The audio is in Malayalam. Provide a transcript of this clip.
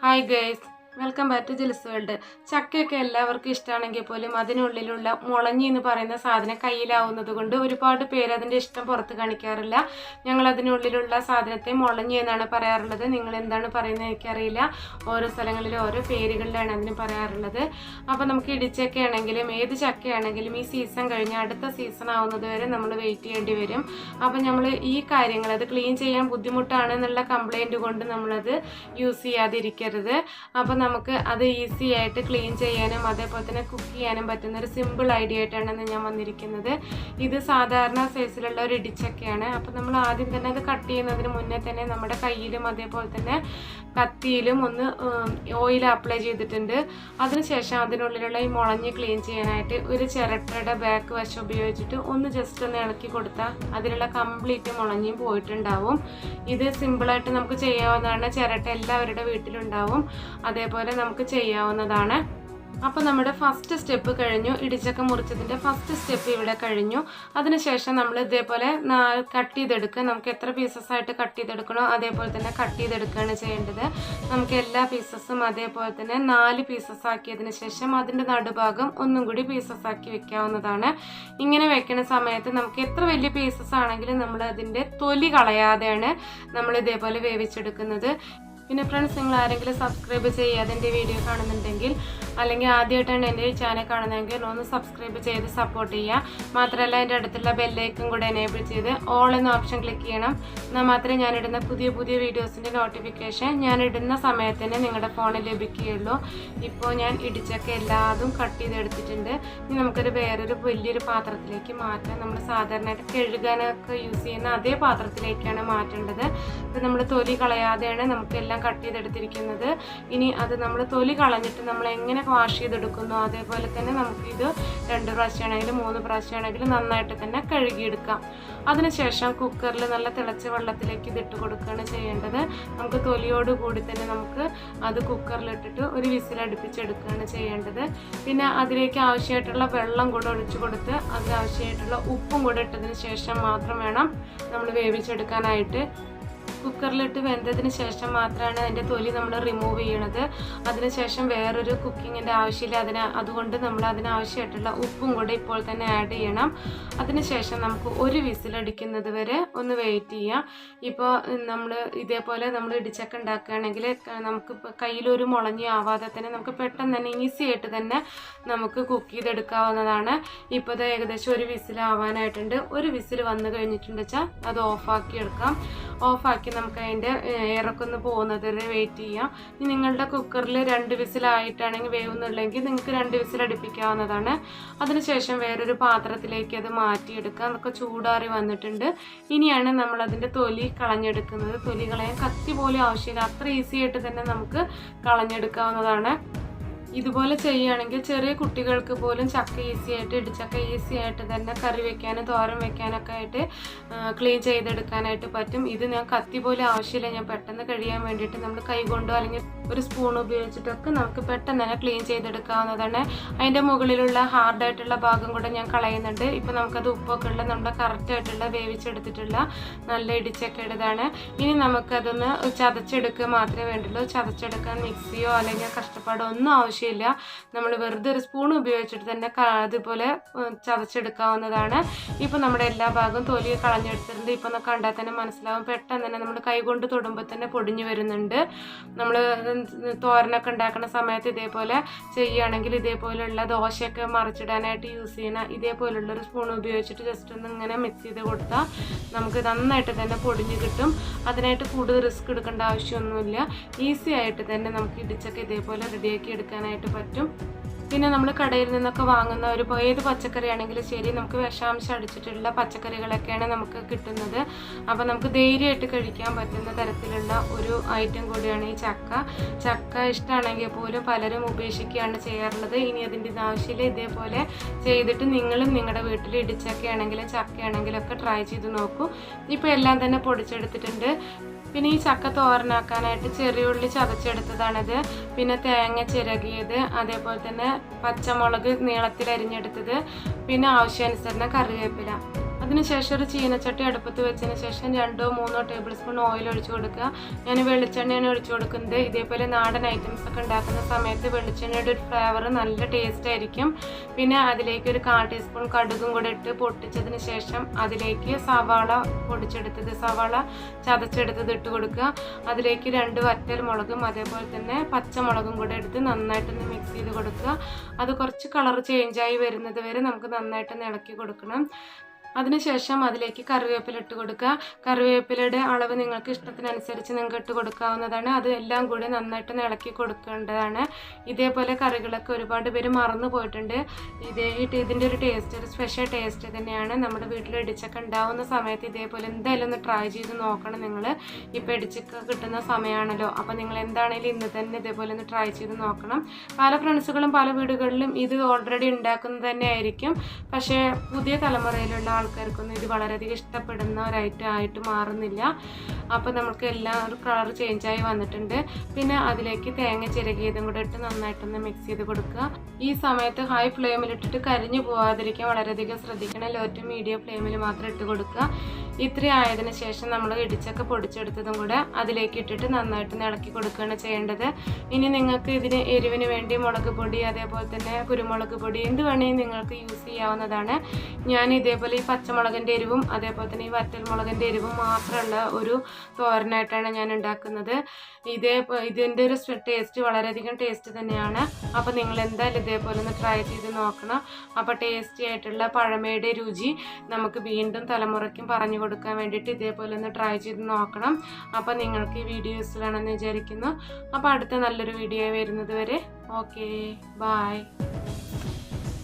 Hi guys. Welcome back to Jils world ചക്കയൊക്കെ എല്ലാവർക്കും ഇഷ്ടമാണെങ്കിൽ പോലും അതിനുള്ളിലുള്ള മുളഞ്ഞി എന്ന് പറയുന്ന സാധനം കയ്യിലാവുന്നത് കൊണ്ട് ഒരുപാട് പേര് അതിന്റെ ഇഷ്ടം പുറത്ത് കാണിക്കാറില്ല. ഞങ്ങൾ അതിനുള്ളിലുള്ള സാധനത്തെ മുളഞ്ഞി എന്നാണ് പറയാറുള്ളത്. നിങ്ങൾ എന്താണ് പറയുന്നത് എനിക്കറിയില്ല. ഓരോ സ്ഥലങ്ങളിലും ഓരോ പേരുകളിലാണ് അതിന് പറയാറുള്ളത്. അപ്പോൾ നമുക്ക് ഇടിച്ചക്കയാണെങ്കിലും ഏത് ചക്കയാണെങ്കിലും ഈ സീസൺ കഴിഞ്ഞ് അടുത്ത സീസൺ ആവുന്നത് വരെ നമ്മൾ വെയിറ്റ് ചെയ്യേണ്ടി വരും. അപ്പോൾ നമ്മൾ ഈ കാര്യങ്ങൾ അത് ക്ലീൻ ചെയ്യാൻ ബുദ്ധിമുട്ടാണ് എന്നുള്ള കംപ്ലൈന്റ് കൊണ്ട് നമ്മളത് യൂസ് ചെയ്യാതിരിക്കരുത്. അപ്പോൾ നമുക്ക് അത് ഈസി ആയിട്ട് ക്ലീൻ ചെയ്യാനും അതേപോലെ തന്നെ കുക്ക് ചെയ്യാനും പറ്റുന്ന ഒരു സിമ്പിൾ ഐഡിയ ആയിട്ടാണ് ഞാൻ വന്നിരിക്കുന്നത്. ഇത് സാധാരണ സൈസിലുള്ള ഒരു ഇടിച്ചക്കയാണ് അപ്പോൾ നമ്മൾ ആദ്യം തന്നെ അത് കട്ട് ചെയ്യുന്നതിന് മുന്നേ തന്നെ നമ്മുടെ കയ്യിലും അതേപോലെ തന്നെ കത്തിയിലും ഒന്ന് ഓയിൽ അപ്ലൈ ചെയ്തിട്ടുണ്ട്. അതിനുശേഷം അതിനുള്ളിലുള്ള ഈ മുളഞ്ഞ് ക്ലീൻ ചെയ്യാനായിട്ട് ഒരു ചിരട്ടയുടെ ബാക്ക് വശം ഉപയോഗിച്ചിട്ട് ഒന്ന് ജസ്റ്റ് ഒന്ന് ഇളക്കി കൊടുത്താൽ അതിലുള്ള കംപ്ലീറ്റ് മുളഞ്ഞും പോയിട്ടുണ്ടാവും. ഇത് സിമ്പിളായിട്ട് നമുക്ക് ചെയ്യാവുന്നതാണ്. ചിരട്ട എല്ലാവരുടെ വീട്ടിലുണ്ടാവും. അതേപോലെ നമുക്ക് ചെയ്യാവുന്നതാണ്. അപ്പോൾ നമ്മുടെ ഫസ്റ്റ് സ്റ്റെപ്പ് കഴിഞ്ഞു. ഇടിച്ചക്ക മുറിച്ചതിന്റെ ഫസ്റ്റ് സ്റ്റെപ്പ് ഇവിടെ കഴിഞ്ഞു. അതിനുശേഷം നമ്മൾ ഇതേപോലെ കട്ട് ചെയ്തെടുക്കുക. നമുക്ക് എത്ര പീസസ് ആയിട്ട് കട്ട് ചെയ്തെടുക്കണോ അതേപോലെ തന്നെ കട്ട് ചെയ്തെടുക്കുകയാണ് ചെയ്യേണ്ടത്. നമുക്ക് എല്ലാ പീസസും അതേപോലെ തന്നെ നാല് പീസസ് ആക്കിയതിന് ശേഷം അതിന്റെ നടുഭാഗം ഒന്നും കൂടി പീസസ് ആക്കി വെക്കാവുന്നതാണ്. ഇങ്ങനെ വെക്കുന്ന സമയത്ത് നമുക്ക് എത്ര വലിയ പീസസ് ആണെങ്കിലും നമ്മൾ അതിന്റെ തൊലി കളയാതെയാണ് നമ്മൾ ഇതേപോലെ വേവിച്ചെടുക്കുന്നത്. പിന്നെ ഫ്രണ്ട്സ് നിങ്ങൾ ആരെങ്കിലും സബ്സ്ക്രൈബ് ചെയ്യാതെ എന്റെ വീഡിയോ കാണുന്നുണ്ടെങ്കിൽ അല്ലെങ്കിൽ ആദ്യമായിട്ടാണ് എന്റെ ചാനൽ കാണുന്നതെങ്കിൽ ഒന്ന് സബ്സ്ക്രൈബ് ചെയ്ത് സപ്പോർട്ട് ചെയ്യുക. മാത്രമല്ല എന്റെ അടുത്തുള്ള ബെല്ലൈക്കും കൂടെ എനേബിൾ ചെയ്ത് ഓൾ എന്ന ഓപ്ഷൻ ക്ലിക്ക് ചെയ്യണം. എന്നാൽ മാത്രമേ ഞാനിടുന്ന പുതിയ പുതിയ വീഡിയോസിന്റെ നോട്ടിഫിക്കേഷൻ ഞാനിടുന്ന ഇടുന്ന സമയത്ത് തന്നെ നിങ്ങളുടെ ഫോണിൽ ലഭിക്കുകയുള്ളൂ. ഇപ്പോൾ ഞാൻ ഇടിച്ചൊക്കെ എല്ലാതും കട്ട് ചെയ്തെടുത്തിട്ടുണ്ട്. ഇനി നമുക്കൊരു വേറൊരു വലിയൊരു പാത്രത്തിലേക്ക് മാറ്റാം. നമ്മൾ സാധാരണയായിട്ട് കഴുകാനൊക്കെ യൂസ് ചെയ്യുന്ന അതേ പാത്രത്തിലേക്കാണ് മാറ്റേണ്ടത്. അപ്പോൾ നമ്മൾ തൊലി കളയാതെയാണ് നമുക്ക് എല്ലാം കട്ട് ചെയ്തെടുത്തിരിക്കുന്നത്. ഇനി അത് നമ്മൾ തൊലി കളഞ്ഞിട്ട് നമ്മൾ എങ്ങനെ വാഷ് ചെയ്തെടുക്കുന്നു അതേപോലെ തന്നെ നമുക്കിത് രണ്ട് പ്രാവശ്യമാണെങ്കിലും മൂന്ന് പ്രാവശ്യമാണെങ്കിലും നന്നായിട്ട് തന്നെ കഴുകിയെടുക്കാം. അതിനുശേഷം കുക്കറിൽ നല്ല തിളച്ച വെള്ളത്തിലേക്ക് ഇതിട്ട് കൊടുക്കുകയാണ് ചെയ്യേണ്ടത്. നമുക്ക് തൊലിയോട് കൂടി തന്നെ നമുക്ക് അത് കുക്കറിലിട്ടിട്ട് ഒരു വിസിൽ അടുപ്പിച്ചെടുക്കുകയാണ് ചെയ്യേണ്ടത്. പിന്നെ അതിലേക്ക് ആവശ്യമായിട്ടുള്ള വെള്ളം കൂടെ ഒഴിച്ചു കൊടുത്ത് അതിനാവശ്യമായിട്ടുള്ള ഉപ്പും കൂടെ ഇട്ടതിന് ശേഷം മാത്രം വേണം നമ്മൾ വേവിച്ചെടുക്കാനായിട്ട്. കുക്കറിലിട്ട് വെന്തതിന് ശേഷം മാത്രമാണ് അതിന്റെ തൊലി നമ്മൾ റിമൂവ് ചെയ്യണത്. അതിനുശേഷം വേറൊരു കുക്കിങ്ങിന്റെ ആവശ്യമില്ല. അതിന് അതുകൊണ്ട് നമ്മൾ അതിനാവശ്യമായിട്ടുള്ള ഉപ്പും കൂടെ ഇപ്പോൾ തന്നെ ആഡ് ചെയ്യണം. അതിനുശേഷം നമുക്ക് ഒരു വിസിലടിക്കുന്നത് വരെ ഒന്ന് വെയിറ്റ് ചെയ്യാം. ഇപ്പോൾ നമ്മൾ ഇതേപോലെ നമ്മൾ ഇടിച്ചക്ക ഉണ്ടാക്കുകയാണെങ്കിൽ നമുക്ക് കയ്യിലൊരു മുളഞ്ഞി ആവാതെ തന്നെ നമുക്ക് പെട്ടെന്ന് തന്നെ ഈസി ആയിട്ട് തന്നെ നമുക്ക് കുക്ക് ചെയ്തെടുക്കാവുന്നതാണ്. ഇപ്പോൾ ഇത് ഏകദേശം ഒരു വിസിൽ ആവാനായിട്ടുണ്ട് ഒരു വിസിൽ വന്നു കഴിഞ്ഞിട്ടുണ്ട് വെച്ചാൽ അത് ഓഫാക്കി എടുക്കാം. ഓഫാക്കി നമുക്ക് അതിന്റെ എയറൊക്കെ ഒന്ന് പോകുന്നത് വരെ വെയിറ്റ് ചെയ്യാം. ഇനി നിങ്ങളുടെ കുക്കറിൽ രണ്ട് വിസിലായിട്ടാണെങ്കിൽ വേവുന്നുള്ളെങ്കിൽ നിങ്ങൾക്ക് രണ്ട് വിസിൽ അടുപ്പിക്കാവുന്നതാണ്. അതിനുശേഷം വേറൊരു പാത്രത്തിലേക്ക് അത് മാറ്റിയെടുക്കാം അതൊക്കെ ചൂടാറി വന്നിട്ടുണ്ട്. ഇനിയാണ് നമ്മൾ അതിന്റെ തൊലി കളഞ്ഞെടുക്കുന്നത്. തൊലി കളയാൻ കത്തി പോലും ആവശ്യമില്ല. അത്ര ഈസി ആയിട്ട് തന്നെ നമുക്ക് കളഞ്ഞെടുക്കാവുന്നതാണ്. ഇതുപോലെ ചെയ്യുകയാണെങ്കിൽ ചെറിയ കുട്ടികൾക്ക് പോലും ചക്ക ഈസി ആയിട്ട് ഇടിച്ചക്ക ഈസി ആയിട്ട് തന്നെ കറി വെക്കാനും തോരൻ വെക്കാനൊക്കെ ആയിട്ട് ക്ലീൻ ചെയ്തെടുക്കാനായിട്ട് പറ്റും. ഇത് ഞാൻ കത്തി പോലെ ആവശ്യമില്ല. ഞാൻ പെട്ടെന്ന് കഴിയാൻ വേണ്ടിയിട്ട് നമ്മൾ കൈ കൊണ്ടോ അല്ലെങ്കിൽ ഒരു സ്പൂൺ ഉപയോഗിച്ചിട്ടൊക്കെ നമുക്ക് പെട്ടെന്ന് തന്നെ ക്ലീൻ ചെയ്തെടുക്കാവുന്നതാണ്. അതിന്റെ മുകളിലുള്ള ഹാർഡായിട്ടുള്ള ഭാഗം കൂടെ ഞാൻ കളയുന്നുണ്ട്. ഇപ്പോൾ നമുക്കത് ഉപ്പൊക്കെ ഉള്ള നമ്മുടെ കറക്റ്റായിട്ടുള്ള വേവിച്ചെടുത്തിട്ടുള്ള നല്ല ഇടിച്ചൊക്കെ ഇടതാണ് ഇനി നമുക്കതൊന്ന് ചതച്ചെടുക്കുക മാത്രമേ വേണ്ടുള്ളൂ. ചതച്ചെടുക്കാൻ മിക്സിയോ അല്ലെങ്കിൽ കഷ്ടപ്പാടോ ഒന്നും ആവശ്യമില്ല. നമ്മൾ വെറുതെ ഒരു സ്പൂൺ ഉപയോഗിച്ചിട്ട് തന്നെ അതുപോലെ ചതച്ചെടുക്കാവുന്നതാണ്. ഇപ്പോൾ നമ്മുടെ എല്ലാ ഭാഗവും തൊലി കളഞ്ഞെടുത്തിട്ടുണ്ട്. ഇപ്പോൾ കണ്ടാൽ തന്നെ മനസ്സിലാവും. പെട്ടെന്ന് തന്നെ നമ്മൾ കൈകൊണ്ട് തൊടുമ്പോൾ തന്നെ പൊടിഞ്ഞു വരുന്നുണ്ട്. നമ്മൾ തോരനൊക്കെ ഉണ്ടാക്കുന്ന സമയത്ത് ഇതേപോലെ ചെയ്യുകയാണെങ്കിൽ ഇതേപോലെയുള്ള ദോശയൊക്കെ മറിച്ചിടാനായിട്ട് യൂസ് ചെയ്യുന്ന ഇതേപോലുള്ള ഒരു സ്പൂൺ ഉപയോഗിച്ചിട്ട് ജസ്റ്റ് ഒന്ന് ഇങ്ങനെ മിക്സ് ചെയ്ത് കൊടുത്താൽ നമുക്ക് നന്നായിട്ട് തന്നെ പൊടിഞ്ഞ് കിട്ടും. അതിനായിട്ട് കൂടുതൽ റിസ്ക് എടുക്കേണ്ട ആവശ്യമൊന്നുമില്ല. ഈസി ആയിട്ട് തന്നെ നമുക്ക് ഇടിച്ചൊക്കെ ഇതേപോലെ റെഡിയാക്കി എടുക്കാനായിട്ട് പറ്റും. പിന്നെ നമ്മൾ കടയിൽ നിന്നൊക്കെ വാങ്ങുന്ന ഒരു ഏത് പച്ചക്കറി ആണെങ്കിലും ശരി നമുക്ക് വിഷാംശം അടിച്ചിട്ടുള്ള പച്ചക്കറികളൊക്കെയാണ് നമുക്ക് കിട്ടുന്നത്. അപ്പോൾ നമുക്ക് ധൈര്യമായിട്ട് കഴിക്കാൻ പറ്റുന്ന തരത്തിലുള്ള ഒരു ഐറ്റം കൂടിയാണ് ഈ ചക്ക. ചക്ക ഇഷ്ടമാണെങ്കിൽ പോലും പലരും ഉപേക്ഷിക്കുകയാണ് ചെയ്യാറുള്ളത്. ഇനി അതിന്റെ ആവശ്യമില്ല. ഇതേപോലെ ചെയ്തിട്ട് നിങ്ങളും നിങ്ങളുടെ വീട്ടിൽ ഇടിച്ചക്കയാണെങ്കിലും ചക്കയാണെങ്കിലും ഒക്കെ ട്രൈ ചെയ്ത് നോക്കൂ. ഇപ്പോൾ എല്ലാം തന്നെ പൊടിച്ചെടുത്തിട്ടുണ്ട്. പിന്നെ ഈ ചക്ക തോരനാക്കാനായിട്ട് ചെറിയുള്ളി ചതച്ചെടുത്തതാണിത്. പിന്നെ തേങ്ങ ചിരകിയത് അതേപോലെ തന്നെ പച്ചമുളക് നീളത്തിൽ അരിഞ്ഞെടുത്തത്. പിന്നെ ആവശ്യാനുസരണം കറിവേപ്പില. അതിനുശേഷം ഒരു ചീനച്ചട്ടി അടുപ്പത്ത് വെച്ചതിന് ശേഷം രണ്ടോ മൂന്നോ ടേബിൾ സ്പൂൺ ഓയിൽ ഒഴിച്ചു കൊടുക്കുക. ഞാൻ വെളിച്ചെണ്ണയാണ് ഒഴിച്ചു കൊടുക്കുന്നത്. ഇതേപോലെ നാടൻ ഐറ്റംസ് ഒക്കെ ഉണ്ടാക്കുന്ന സമയത്ത് വെളിച്ചെണ്ണയുടെ ഒരു ഫ്ലേവർ നല്ല ടേസ്റ്റ് ആയിരിക്കും. പിന്നെ അതിലേക്ക് ഒരു കാൽ ടീസ്പൂൺ കടുകും കൂടെ ഇട്ട് പൊട്ടിച്ചതിന് ശേഷം അതിലേക്ക് സവാള പൊടിച്ചെടുത്തത് സവാള ചതച്ചെടുത്തത് ഇട്ട് കൊടുക്കുക. അതിലേക്ക് രണ്ട് വറ്റൽ മുളകും അതേപോലെ തന്നെ പച്ചമുളകും കൂടെ എടുത്ത് നന്നായിട്ടൊന്ന് മിക്സ് ചെയ്ത് കൊടുക്കുക. അത് കുറച്ച് കളർ ചേഞ്ചായി വരുന്നത് വരെ നമുക്ക് നന്നായിട്ടൊന്ന് ഇളക്കി കൊടുക്കണം. അതിനുശേഷം അതിലേക്ക് കറിവേപ്പില ഇട്ട് കൊടുക്കുക. കറിവേപ്പിലയുടെ അളവ് നിങ്ങൾക്ക് ഇഷ്ടത്തിനനുസരിച്ച് നിങ്ങൾക്ക് ഇട്ട് കൊടുക്കാവുന്നതാണ്. അത് എല്ലാം കൂടി നന്നായിട്ട് ഇളക്കി കൊടുക്കേണ്ടതാണ്. ഇതേപോലെ കറികളൊക്കെ ഒരുപാട് പേര് മറന്നു പോയിട്ടുണ്ട്. ഇതേ ഇത് ഇതിന്റെ ഒരു ടേസ്റ്റ് ഒരു സ്പെഷ്യൽ ടേസ്റ്റ് തന്നെയാണ്. നമ്മുടെ വീട്ടിൽ ഇടിച്ചൊക്കെ ഉണ്ടാവുന്ന സമയത്ത് ഇതേപോലെ എന്തായാലും ഒന്ന് ട്രൈ ചെയ്ത് നോക്കണം നിങ്ങൾ ഇപ്പോൾ ഇടിച്ചൊക്കെ കിട്ടുന്ന സമയമാണല്ലോ അപ്പോൾ നിങ്ങൾ എന്താണെങ്കിലും ഇന്ന് തന്നെ ഇതേപോലെ ഒന്ന് ട്രൈ ചെയ്ത് നോക്കണം. പല ഫ്രണ്ട്സുകളും പല വീടുകളിലും ഇത് ഓൾറെഡി ഉണ്ടാക്കുന്നത് തന്നെ ആയിരിക്കും പക്ഷേ പുതിയ തലമുറയിലുള്ള ആൾക്കാർക്കൊന്നും ഇത് വളരെയധികം ഇഷ്ടപ്പെടുന്ന ഒരു ഐറ്റം ആയിട്ട് മാറുന്നില്ല. അപ്പോൾ നമുക്ക് എല്ലാം ഒരു കളർ ചേഞ്ചായി വന്നിട്ടുണ്ട്. പിന്നെ അതിലേക്ക് തേങ്ങ ചിരകിയതും കൂടെ ഇട്ട് നന്നായിട്ടൊന്ന് മിക്സ് ചെയ്ത് കൊടുക്കുക. ഈ സമയത്ത് ഹൈ ഫ്ലെയിമിലിട്ടിട്ട് കരിഞ്ഞു പോകാതിരിക്കാൻ വളരെയധികം ശ്രദ്ധിക്കണം. ലോ മീഡിയം ഫ്ലെയിമിൽ മാത്രം ഇട്ട് കൊടുക്കുക. ഇത്രയും ആയതിനു ശേഷം നമ്മൾ ഇടിച്ചൊക്കെ പൊടിച്ചെടുത്തതും കൂടെ അതിലേക്ക് ഇട്ടിട്ട് നന്നായിട്ട് ഇളക്കി കൊടുക്കുകയാണ് ചെയ്യേണ്ടത്. ഇനി നിങ്ങൾക്ക് ഇതിന് എരിവിന് വേണ്ടി മുളക് പൊടി അതേപോലെ തന്നെ കുരുമുളക് പൊടി എന്ത് വേണമെങ്കിലും നിങ്ങൾക്ക് യൂസ് ചെയ്യാവുന്നതാണ്. ഞാൻ ഇതേപോലെ ഈ പച്ചമുളകിന്റെ എരിവും അതേപോലെ തന്നെ ഈ വറ്റൽ മുളകിന്റെ എരിവും മാത്രമുള്ള ഒരു തോരനായിട്ടാണ് ഞാൻ ഉണ്ടാക്കുന്നത്. ഇതേ ഇതിന്റെ ഒരു ടേസ്റ്റ് വളരെയധികം ടേസ്റ്റ് തന്നെയാണ്. അപ്പോൾ നിങ്ങൾ എന്തായാലും ഇതേപോലെ ഒന്ന് ട്രൈ ചെയ്ത് നോക്കണം. അപ്പോൾ ടേസ്റ്റി ആയിട്ടുള്ള പഴമയുടെ രുചി നമുക്ക് വീണ്ടും തലമുറയ്ക്കും പറഞ്ഞു കൊടുക്കാൻ വേണ്ടിയിട്ട് ഇതേപോലെ ഒന്ന് ട്രൈ ചെയ്ത് നോക്കണം. അപ്പോൾ നിങ്ങൾക്ക് ഈ വീഡിയോ യൂസ്ഫുള്ളാണെന്ന് വിചാരിക്കുന്നു. അപ്പോൾ അടുത്ത നല്ലൊരു വീഡിയോ വരുന്നത് വരെ. Okay bye